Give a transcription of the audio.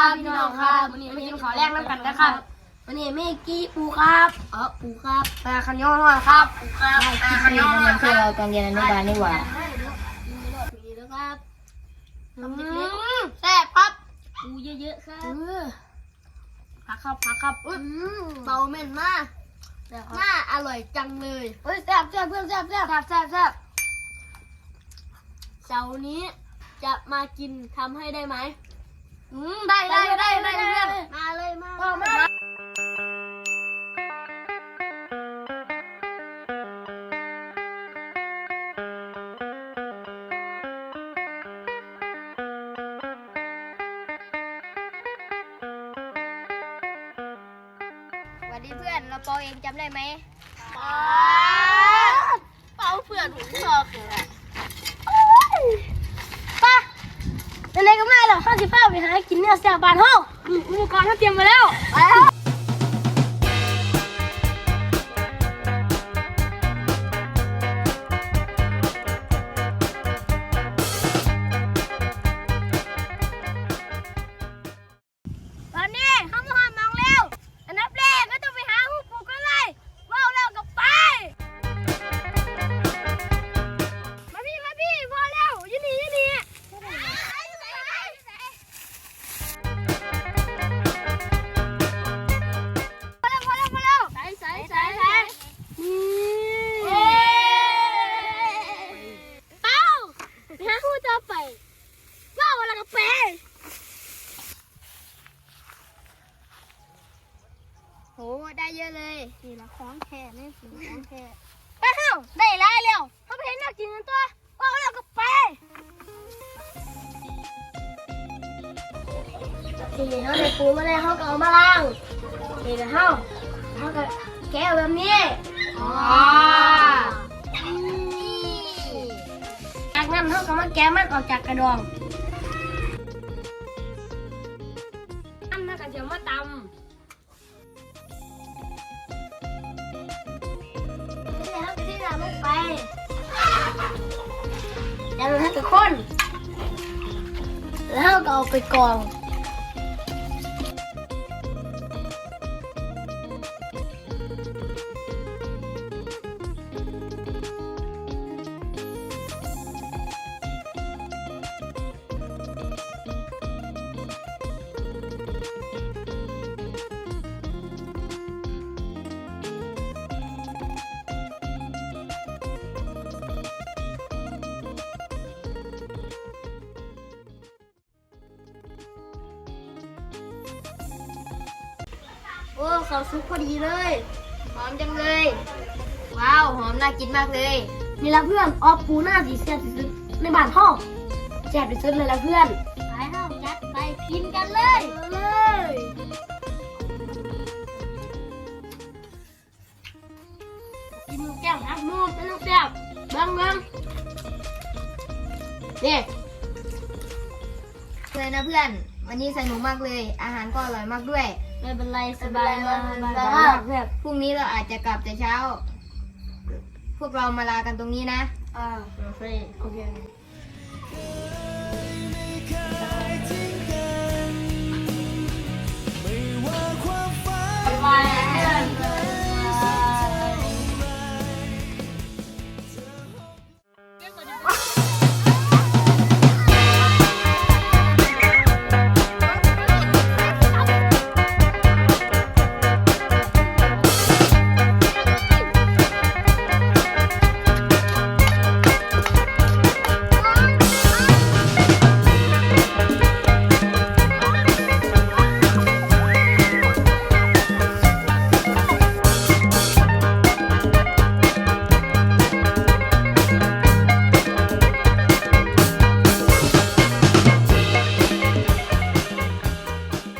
ครับพี่น้องครับวันนี้มากินข้าวแรกน้ำกันนะครับวันนี้มีกี้ปูครับเออปูครับปลาคันย่อทอดครับปูครับปลาคันย่อทอดครับตอนเย็นอนุบาลนี่หว่าดีแล้วครับทำเล็กๆแซ่บครับปูเยอะๆครับพักครับพักครับอุ้ยเบาเม่นมากน่าอร่อยจังเลยเฮ้ยแซ่บแซ่บเพื่อนแซ่บแซ่บแซ่บแซ่บแซ่บเสาร์นี้จะมากินทำให้ได้ไหม อืมได้ได้ได้ได้เพื่อนมาเลยมามาสวัสดีเพื่อนเราปาเองจำได้ไหมเปาเพื่อนผมชอบเลยป้าในๆก็ไม่หรอกข้าสิป้า ไปหากินเนื้อแซ่บบานห้องอุปกรณ์เขาเตรียมมาแล้วไปแล้ว ยอะเลยนี่ละของแท้นี่คือของแท้ไปเฮ้าได้หลายแล้วเขาไปเห็นนักกินกันตัวว่าแล้วก็ไปนี่เขาได้ปูมาแล้วเขาก็เอามาล้างนี่นะเขาเขาก็แก้วแบบนี้อ๋อจากนั้นเขาก็มาแก้มันออกจากกระดอง ไปแล้วเราให้ทุกคน แล้วเราก็เอาไปกอง อ้เขาซุปพอดีเลย หอมจังเลย ว้าว หอมน่ากินมากเลย นี่ละเพื่อนออฟปูหน้าสีแซ่บที่สุดในบ้านห้องแซ่บที่สุดเลยละเพื่อนไปห้องจัดไปกินกันเลยเลยกินหมูแก้วครับหมูเป็นลูกแซ่บเบิ้งเบิ้งนี่เลยนะเพื่อน วันนี้สนุกมากเลย อาหารก็อร่อยมากด้วย ไม่เป็นไรสบายมากแต่ว่าแบบพรุ่งนี้เราอาจจะกลับแต่เช้า พวกเรามาลากันตรงนี้นะอ่าโอเคโอเค